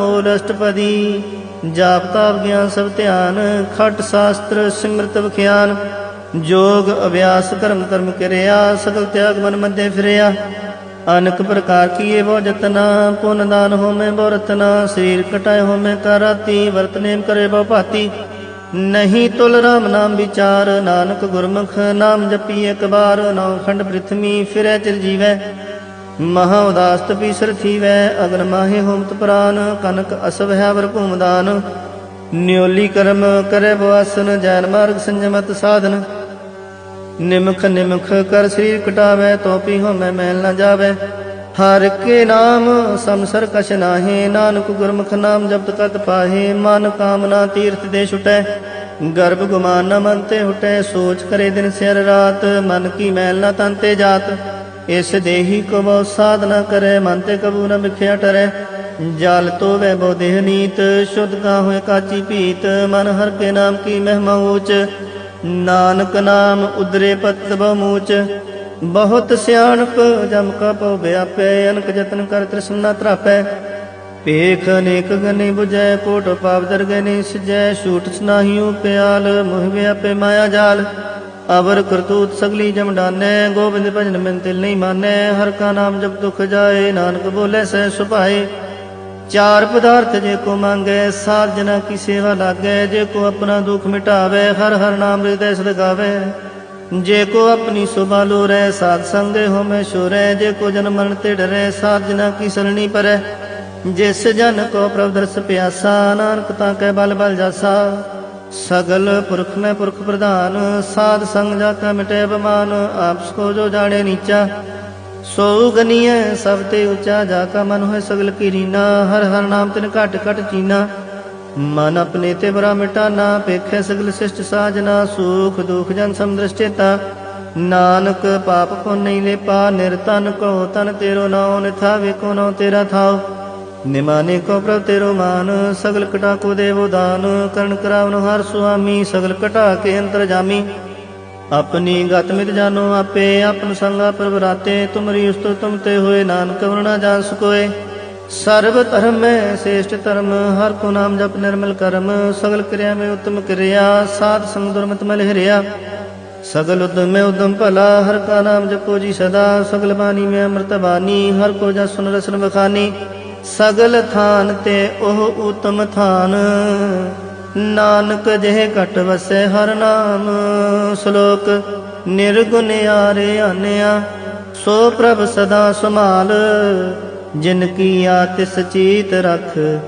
ਮੂਲ ਅਸ਼ਟਪਦੀ ਜਾਪ ਤਾਪ ਗਿਆਨ ਸਭ ਧਿਆਨ, ਖਟ ਸ਼ਾਸਤਰ, ਸਿਮਰਤ ਵਿਖਿਆਨ, ਜੋਗ, ਅਭਿਆਸ, ਕਰਮ ਕਰਮ ਕਿਰਿਆ, ਸਗਲ ਤਿਆਗ ਮਨ ਮਧੇ ਫਿਰਿਆ। ਅਨਕ ਪ੍ਰਕਾਰ ਕੀਏ ਬਹੁ ਜਤਨਾ ਪੁੰਨ ਦਾਨ ਹੋਮੇ ਬਹੁ ਰਤਨਾ, ਸਰੀਰ ਕਟਾਏ ਹੋਮੇ ਕਰਾਤੀ ਵਰਤ ਨੇਮ ਕਰੇ ਬਹੁ ਭਾਤੀ। ਨਹੀਂ ਤੁਲ ਰਾਮ ਨਾਮ ਵਿਚਾਰ, ਨਾਨਕ ਗੁਰਮੁਖ ਨਾਮ ਜਪੀ ਇੱਕ ਬਾਰ ਨੌ ਖੰਡ ਪ੍ਰਿਥਵੀ ਫਿਰੈ ਚਿਰ ਜੀਵੈ। ਮਹਾ ਉਦਾਸ ਤਪੀ ਸਰ ਥੀਵੈ, ਅਗਨ ਮਾਹੇ ਹੋਮਤ ਪ੍ਰਾਨ, ਕਨਕ ਅਸਵ ਵਰ ਭੂਮਦਾਨ ਨਿਉਲੀ ਕਰਮ ਕਰੇ ਬਵਾਸਨ ਜੈਨ ਮਾਰਗ ਸੰਜਮਤ ਸਾਧਨ। ਨਿਮਖ ਨਿਮਖ ਕਰ ਸਰੀਰ ਕਟਾਵੇ ਤੋਪੀ ਹੋਮੈ ਮੈਲ ਨਾ ਜਾਵੇ। ਹਰ ਕੇ ਨਾਮ ਸੰਸਰ ਕਛ ਨਾਹੀ, ਨਾਨਕ ਗੁਰਮੁਖ ਨਾਮ ਜਪਤ ਕਤ ਪਾਹੇ। ਮਨ ਕਾਮਨਾ ਤੀਰਥ ਦੇ ਛੁਟੈ, ਗਰਭ ਗੁਮਾਨ ਨ ਮਨ ਤੇ ਹੁਟੈ। ਸੋਚ ਕਰੇ ਦਿਨ ਸਿਰ ਰਾਤ, ਮਨ ਕੀ ਮੈਲ ਨਾ ਤਨ ਜਾਤ। ਇਸ ਦੇਹੀ ਕੋ ਬਹੁ ਸਾਧਨਾ ਕਰੇ, ਮਨ ਤੇ ਕਬੂ ਨ ਵਿਖਿਆ ਟਰੈ। ਜਲ ਤੋ ਵੈ ਬੋ ਦੇਹ ਨੀਤ, ਸ਼ੁੱਧ ਕਾ ਹੋਏ ਕਾਚੀ ਪੀਤ ਮਨ ਹਰ ਕੇ ਨਾਮ ਕੀ ਮਹਿਮਾ ਊਚ। ਨਾਨਕ ਨਾਮ ਉਦਰੇ ਪਤ ਬਮੂਚ ਬਹੁਤ ਸਿਆਣਪ ਜਮ ਕਾ ਪਉ ਵਿਆਪੈ ਅਨਕ ਜਤਨ ਕਰ ਤ੍ਰਿਸ਼ਨਾ ਤਰਾਪੈ। ਪੇਖ ਅਨੇਕ ਗਨੇ 부ਜੈ ਕੋਟ ਪਾਪ ਦਰਗਹਿ ਨਹੀਂ ਸਜੈ ਛੂਟ ਸਨਾਹੀਉ ਪਿਆਲ, ਮੋਹ ਵਿਆਪੈ ਮਾਇਆ ਜਾਲ। ਅਵਰ ਕਰਤੂਤ ਸਗਲੀ ਜਮ ਗੋਬਿੰਦ ਭਜਨ ਮਿਨ ਤਿਲ ਨਹੀਂ ਮਾਨੈ, ਹਰ ਕਾ ਨਾਮ ਜਪ ਦੁਖ ਜਾਏ, ਨਾਨਕ ਬੋਲੇ ਸਹਿ ਸੁਭਾਏ। ਚਾਰ ਪਦਾਰਥ ਜੇ ਕੋ ਮੰਗੈ, ਸਾਧ ਜਨਾ ਕੀ ਸੇਵਾ ਲਾਗੈ, ਜੇ ਕੋ ਆਪਣਾ ਦੁਖ ਮਿਟਾਵੇ, ਹਰ ਹਰ ਨਾਮ ਹਿਰਦੈ ਸਦ ਜੇ ਕੋ ਆਪਣੀ ਸੁਭਾ ਲੋਰੈ, ਸਾਧ ਸੰਗੇ ਹੋਮੈ ਸ਼ੋਰੈ ਜੇ ਕੋ ਜਨ ਮਰਨ ਤੇ ਡਰੈ, ਸਾਧ ਜਨਾ ਕੀ ਸਰਣੀ ਪਰੈ। ਜਿਸ ਜਨ ਕੋ ਪ੍ਰਭ ਦਰਸ ਪਿਆਸਾ, ਨਾਨਕ ਤਾਂ ਕੈ ਬਲ ਬਲ ਜਾਸਾ। ਸਗਲ ਪੁਰਖ ਮੈਂ ਪੁਰਖ ਪ੍ਰਧਾਨ, ਸਾਧ ਸੰਗ ਜਾ ਕੈ ਮਿਟੇ ਬਮਾਨ ਆਪਸ ਕੋ ਜੋ ਜਾਣੇ ਨੀਚਾ। ਸੋ ਗਨੀਐ, ਸਭ ਤੇ ਉਚਾ ਜਾ ਕਾ ਮਨ ਹੋਏ ਸਗਲ ਕੀ ਰੀਨਾ ਹਰ ਹਰ ਨਾਮ ਤਿਨ ਘਟ ਘਟ ਚੀਨਾ। ਮਨ ਆਪਣੇ ਤੇ ਬਰਾ ਮਿਟਾਨਾ, ਪੇਖੇ ਸਗਲ ਸਿਸ਼ਟ ਸਾਜਨਾ, ਸੁਖ ਦੁਖ ਜਨ ਸਮਦ੍ਰਿਸ਼ਟੇਤਾ ਨਾਨਕ ਪਾਪ ਕੋ ਨਹੀਂ ਲੇਪਾ ਨਿਰਤਨ ਕੋ ਤਨ ਤੇਰੋ ਨਾਉ ਨਿਥਾ ਵੇਖੋ ਨਾਉ ਤੇਰਾ ਥਾਉ। ਨਿਮਾਨੇ ਕੋ ਪ੍ਰਭ ਤੇਰੋ ਮਾਨ ਸਗਲ ਕਟਾ ਕੋ ਦੇਵੋ ਦਾਨ, ਕਰਨ ਕਰਾਵਨ ਹਰ ਸੁਆਮੀ, ਸਗਲ ਕਟਾ ਕੇ ਅੰਤਰ ਜਾਮੀ। ਆਪਣੀ ਗਤ ਮਿਤ ਜਾਨੋ ਆਪੇ, ਆਪਨ ਸੰਗਾ ਪ੍ਰਭਰਾਤੇ ਤੁਮਰੀ ਉਸਤੋ ਤੁਮ ਤੇ ਹੋਏ, ਨਾਨਕ ਵਰਣਾ ਜਾਣ ਸਕੋਏ। ਸਰਬ ਧਰਮ ਮੈਂ ਸ੍ਰੇਸ਼ਟ ਧਰਮ, ਹਰ ਕੋ ਨਾਮ ਜਪ ਨਿਰਮਲ ਕਰਮ, ਸਗਲ ਕਿਰਿਆ ਮੈਂ ਉਤਮ ਕਿਰਿਆ, ਸਾਧ ਸੰਗ ਦੁਰਮਤ ਮਲ ਹਰਿਆ। ਸਗਲ ਉਦਮ ਮੈਂ ਉਦਮ ਭਲਾ, ਹਰ ਕਾ ਨਾਮ ਜਪੋ ਜੀ ਸਦਾ, ਸਗਲ ਬਾਣੀ ਮੈਂ ਅੰਮ੍ਰਿਤ ਬਾਣੀ, ਹਰ ਕੋ ਜਸ ਸੁਨ ਰਸਨ ਬਖਾਨੀ ਸਗਲ ਥਾਨ ਤੇ ਉਹ ਉਤਮ ਥਾਨ। ਨਾਨਕ ਜਿਹ ਘਟ ਵਸੈ ਹਰ ਨਾਮ। ਸ਼ਲੋਕ, ਨਿਰਗੁਣ ਆਰੇ ਆਨਿਆ, ਸੋ ਪ੍ਰਭ ਸਦਾ ਸਮਾਲ ਜਿਨ ਕੀ ਆਤਿਸ ਚੀਤ ਰਖ